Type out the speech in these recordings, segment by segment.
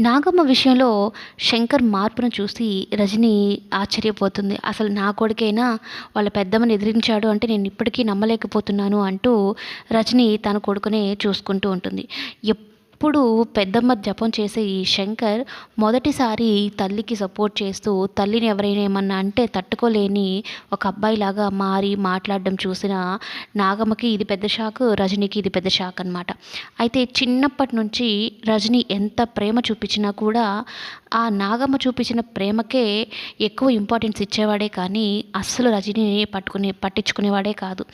నాగమ్మ విషయంలో శంకర్ మార్పును చూసి రజని ఆశ్చర్యపోతుంది. అసలు నా కొడుకైనా వాళ్ళ పెద్దమ్మని ఎదిరించాడు అంటే నేను ఇప్పటికీ నమ్మలేకపోతున్నాను అంటూ రజని తన కొడుకునే చూసుకుంటూ ఉంటుంది. అప్పుడు పెద్దమ్మ జపం చేసే ఈ శంకర్ మొదటిసారి తల్లికి సపోర్ట్ చేస్తూ తల్లిని ఎవరైనా ఏమన్నా అంటే తట్టుకోలేని ఒక అబ్బాయిలాగా మారి మాట్లాడడం చూసిన నాగమ్మకి ఇది పెద్ద షాక్ రజనీకి ఇది పెద్ద షాక్ అనమాట అయితే చిన్నప్పటి నుంచి రజనీ ఎంత ప్రేమ చూపించినా కూడా ఆ నాగమ్మ చూపించిన ప్రేమకే ఎక్కువ ఇంపార్టెన్స్ ఇచ్చేవాడే కానీ అస్సలు రజనీని పట్టుకునే పట్టించుకునేవాడే కాదు.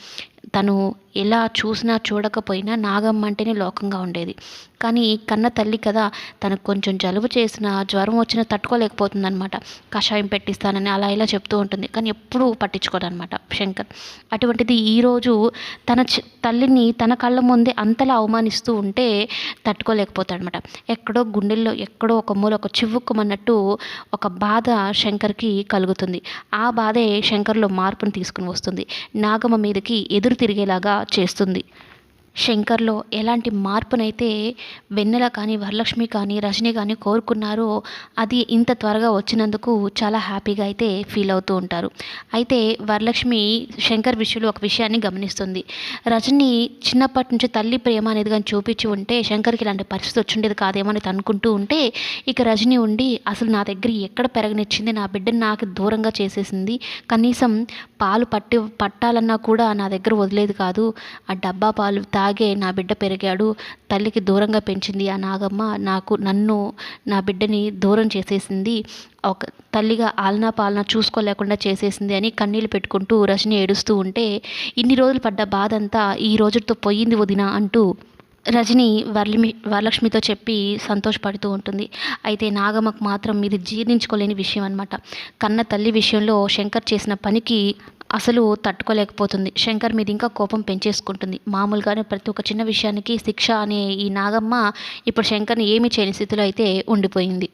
తను ఎలా చూసినా చూడకపోయినా నాగమ్మ అంటేనే లోకంగా ఉండేది. కానీ కన్న తల్లి కదా తనకు కొంచెం జలుబు చేసిన జ్వరం వచ్చినా తట్టుకోలేకపోతుందనమాట కషాయం పెట్టిస్తానని అలా ఇలా చెప్తూ ఉంటుంది. కానీ ఎప్పుడూ పట్టించుకోదనమాట శంకర్. అటువంటిది ఈరోజు తన చి- తల్లిని తన కళ్ళ ముందే అంతలా అవమానిస్తూ ఉంటే తట్టుకోలేకపోతాడనమాట ఎక్కడో గుండెల్లో ఎక్కడో ఒక మూల ఒక చివుక్కుమన్నట్టు ఒక బాధ శంకర్కి కలుగుతుంది. ఆ బాధే శంకర్లో మార్పును తీసుకుని వస్తుంది. నాగమ్మ మీదకి ఎదురు తిరిగేలాగా చేస్తుంది. శంకర్లో ఎలాంటి మార్పునైతే వెన్నెల కానీ వరలక్ష్మి కానీ రజని కానీ కోరుకున్నారో అది ఇంత త్వరగా వచ్చినందుకు చాలా హ్యాపీగా అయితే ఫీల్ అవుతూ ఉంటారు. అయితే వరలక్ష్మి శంకర్ విషయంలో ఒక విషయాన్ని గమనిస్తుంది. రజని చిన్నప్పటి నుంచి తల్లి ప్రేమ అనేది కానీ చూపించి ఉంటే శంకర్కి ఇలాంటి పరిస్థితి వచ్చిండేది కాదేమో అని అనుకుంటూ ఉంటే ఇక రజని ఉండి అసలు నా దగ్గర ఎక్కడ పెరగనిచ్చింది? నా బిడ్డను నాకు దూరంగా చేసేసింది. కనీసం పాలు పట్టి పట్టాలన్నా కూడా నా దగ్గర వదిలేదు కాదు. ఆ డబ్బా పాలు తా అలాగే నా బిడ్డ పెరిగాడు తల్లికి దూరంగా పెంచింది ఆ నాగమ్మ నాకు నన్ను నా బిడ్డని దూరం చేసేసింది. ఒక తల్లిగా ఆలనా పాలన చూసుకోలేకుండా చేసేసింది అని కన్నీళ్ళు పెట్టుకుంటూ రజని ఏడుస్తూ ఉంటే ఇన్ని రోజులు పడ్డ బాధ అంతా ఈ రోజుతో పోయింది వదిన అంటూ రజని వరలమి వరలక్ష్మితో చెప్పి సంతోషపడుతూ ఉంటుంది. అయితే నాగమ్మకు మాత్రం ఇది జీర్ణించుకోలేని విషయం అనమాట కన్న తల్లి విషయంలో శంకర్ చేసిన పనికి అసలు తట్టుకోలేకపోతుంది. శంకర్ మీద ఇంకా కోపం పెంచేసుకుంటుంది. మామూలుగానే ప్రతి ఒక్క చిన్న విషయానికి శిక్ష అనే ఈ నాగమ్మ ఇప్పుడు శంకర్ని ఏమీ చేయని స్థితిలో అయితే ఉండిపోయింది.